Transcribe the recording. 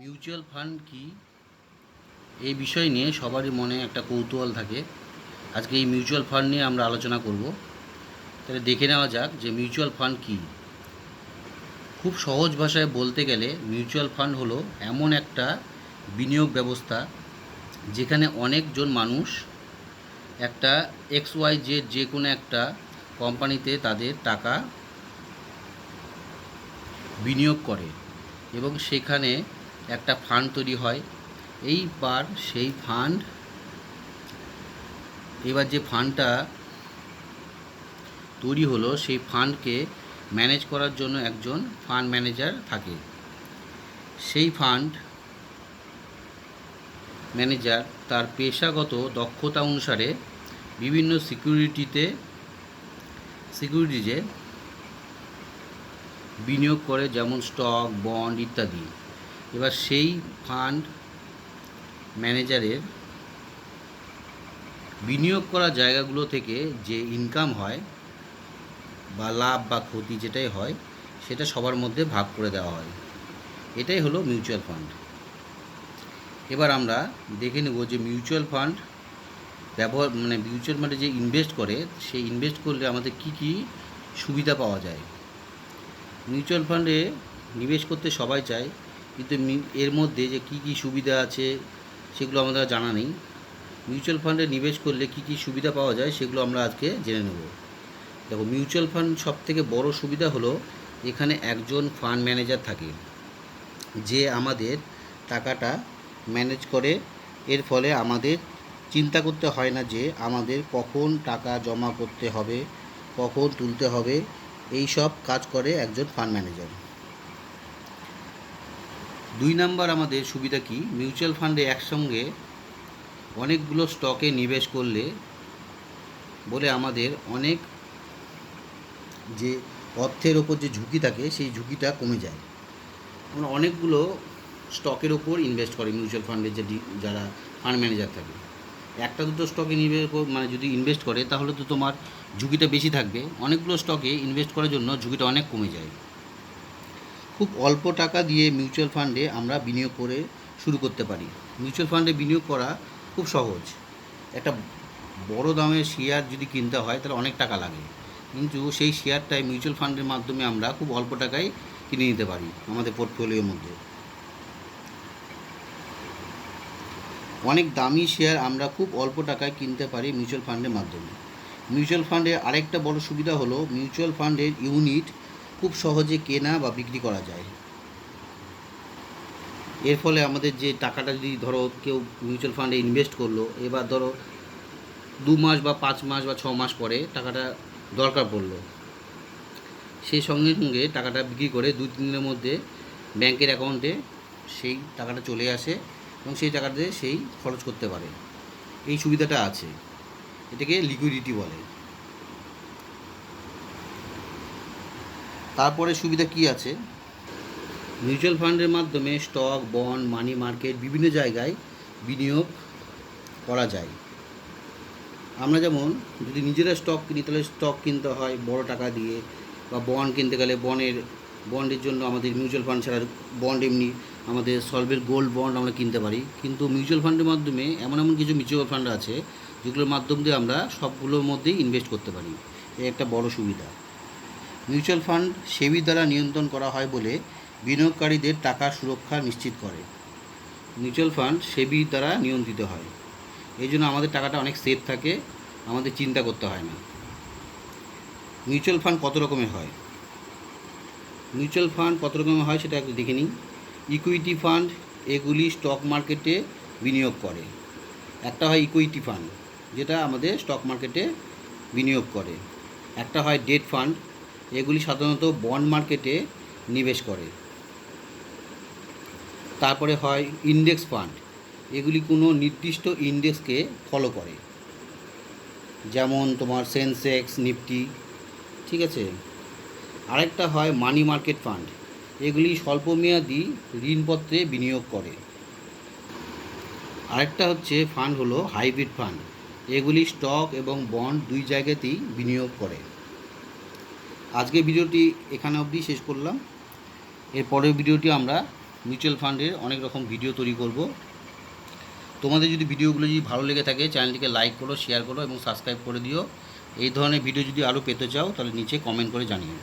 Mutual fund কি? এই বিষয় নিয়ে সবারই মনে একটা কৌতূহল থাকে। আজকে এই মিউচুয়াল ফান্ড নিয়ে আমরা আলোচনা করব। তাহলে দেখে নেওয়া যাক যে মিউচুয়াল ফান্ড কি। খুব সহজ ভাষায় বলতে গেলে মিউচুয়াল ফান্ড হলো এমন একটা বিনিয়োগ ব্যবস্থা যেখানে অনেকজন মানুষ একটা এক্স ওয়াই জেড যে কোনো একটা কোম্পানিতে তাদের টাকা বিনিয়োগ করে এবং সেখানে একটা ফান্ড তৈরি হয়। এইবার সেই ফান্ড এবার যে ফান্ডটা তৈরি হলো, সেই ফান্ডকে ম্যানেজ করার জন্য একজন ফান্ড ম্যানেজার থাকে। সেই ফান্ড ম্যানেজার তার পেশাগত দক্ষতা অনুসারে বিভিন্ন সিকিউরিটিতে, সিকিউরিটিজে বিনিয়োগ করে, যেমন স্টক, বন্ড ইত্যাদি। এবার সেই ফান্ড ম্যানেজারের বিনিয়োগ করা জায়গাগুলো থেকে যে ইনকাম হয় বা লাভ বা ক্ষতি যেটাই হয়, সেটা সবার মধ্যে ভাগ করে দেওয়া হয়। এটাই হলো মিউচুয়াল ফান্ড এবার আমরা দেখে নেব যে মিউচুয়াল ফান্ড ব্যবহার মানে মিউচুয়াল ফান্ডে যে ইনভেস্ট করে, সেই ইনভেস্ট করলে আমাদের কি কি সুবিধা পাওয়া যায়? মিউচুয়াল ফান্ডে নিবেশ করতে সবাই চায় কিন্তু এর মধ্যে যে কি কি সুবিধা আছে, সেগুলো আমাদের জানা নেই। মিউচুয়াল ফান্ডে নিবেশ করলে কি কি সুবিধা পাওয়া যায়, সেগুলো আমরা আজকে জেনে নেব। দেখো, মিউচুয়াল ফান্ড সব থেকে বড় সুবিধা হলো, এখানে একজন ফান্ড ম্যানেজার থাকে। যে আমাদের টাকাটা ম্যানেজ করে, এর ফলে আমাদের চিন্তা করতে হয় না যে আমাদের কখন টাকা জমা করতে হবে, কখন তুলতে হবে, এই সব কাজ করে একজন ফান্ড ম্যানেজার। দুই নাম্বার আমাদের সুবিধা কি? মিউচুয়াল ফান্ডে একসঙ্গে অনেকগুলো স্টকে নিবেশ করলে বলে আমাদের অনেক যে অর্থের ওপর যে ঝুঁকি থাকে, সেই ঝুঁকিটা কমে যায়। আমরা অনেকগুলো স্টকের ওপর ইনভেস্ট করে, মিউচুয়াল ফান্ডের যে যারা ফান্ড ম্যানেজার থাকে। একটা দুটো স্টকে নিবে মানে যদি ইনভেস্ট করে, তাহলে তো তোমার ঝুঁকিটা বেশি থাকবে। অনেকগুলো স্টকে ইনভেস্ট করার জন্য ঝুঁকিটা অনেক কমে যায়। খুব অল্প টাকা দিয়ে মিউচুয়াল ফান্ডে আমরা বিনিয়োগ করে শুরু করতে পারি। মিউচুয়াল ফান্ডে বিনিয়োগ করা খুব সহজ। একটা বড় দামের শেয়ার যদি কিনতে হয়, তাহলে অনেক টাকা লাগে। কিন্তু সেই শেয়ারটাই মিউচুয়াল ফান্ডের মাধ্যমে আমরা খুব অল্প টাকায় কিনে নিতে পারি আমাদের পোর্টফোলিওর মধ্যে। অনেক দামি শেয়ার আমরা খুব অল্প টাকায় কিনতে পারি মিউচুয়াল ফান্ডের মাধ্যমে। মিউচুয়াল ফান্ডের আরেকটা বড় সুবিধা হলো, মিউচুয়াল ফান্ডের ইউনিট খুব সহজে কেনা বা বিক্রি করা যায়। এর ফলে আমাদের যে টাকাটা যদি ধরো কেউ মিউচুয়াল ফান্ডে ইনভেস্ট করল, এবার ধরো দু মাস বা পাঁচ মাস বা ছ মাস পরে টাকাটা দরকার পড়ল। সেই সঙ্গে সঙ্গে টাকাটা বিক্রি করে দু তিন দিনের মধ্যে ব্যাংকের অ্যাকাউন্টে সেই টাকাটা চলে আসে এবং সেই টাকাতে সেই খরচ করতে পারে। এই সুবিধাটা আছে। এটাকে লিকুইডিটি বলে। তারপরে সুবিধা কি আছে? মিউচুয়াল ফান্ডের মাধ্যমে স্টক, বন্ড, মানি মার্কেট বিভিন্ন জায়গায় বিনিয়োগ করা যায়। আমরা যেমন যদি নিজেরা স্টক কিনি, তাহলে স্টক কিনতে হয় বড় টাকা দিয়ে বা বন্ড কিনতে গেলে বন্ডের বন্ডের জন্য আমাদের মিউচুয়াল ফান্ড ছাড়া বন্ড এমনি আমাদের সলভের গোল্ড বন্ড আমরা কিনতে পারি। কিন্তু মিউচুয়াল ফান্ডের মাধ্যমে এমন এমন কিছু মিউচুয়াল ফান্ড আছে যেগুলোর মাধ্যম দিয়ে আমরা সবগুলোর মধ্যেই ইনভেস্ট করতে পারি। এই একটা বড় সুবিধা। মিউচুয়াল ফান্ড সেবি দ্বারা নিয়ন্ত্রণ করা হয় বলে বিনিয়োগকারীদের টাকা সুরক্ষা নিশ্চিত করে। মিউচুয়াল ফান্ড সেবি দ্বারা নিয়ন্ত্রিত হয়। এই জন্য আমাদের টাকাটা অনেক সেফ থাকে, আমাদের চিন্তা করতে হয় না। মিউচুয়াল ফান্ড কত রকমের হয়? মিউচুয়াল ফান্ড কত রকমের হয় সেটা একটু দেখে নিই। ইকুইটি ফান্ড এগুলি স্টক মার্কেটে বিনিয়োগ করে। একটা হয় ইকুইটি ফান্ড, যেটা আমাদের স্টক মার্কেটে বিনিয়োগ করে। একটা হয় ডেট ফান্ড এগুলি সাধারণত বন্ড মার্কেটে নিবেশ করে। তারপরে হয় ইন্ডেক্স ফান্ড এগুলি কোনো নির্দিষ্ট ইন্ডেক্সকে ফলো করে। যেমন তোমার সেন্সেক্স নিফটি ঠিক আছে? আরেকটা হয় মানি মার্কেট ফান্ড এগুলি স্বল্পমেয়াদী ঋণপত্রে বিনিয়োগ করে। আরেকটা হচ্ছে ফান্ড হলো হাইব্রিড ফান্ড এগুলি স্টক এবং বন্ড দুই জায়গাতেই বিনিয়োগ করে। আজকে ভিডিওটি এখানে অবধি শেষ করলাম। এর পরের ভিডিওটি আমরা মিউচুয়াল ফান্ডের অনেক রকম ভিডিও তৈরি করব। তোমাদের যদি ভিডিওগুলো যদি ভালো লেগে থাকে, চ্যানেলটিকে লাইক করো, শেয়ার করো এবং সাবস্ক্রাইব করে দিও। এই ধরনের ভিডিও যদি আরও পেতে চাও, তাহলে নিচে কমেন্ট করে জানিও।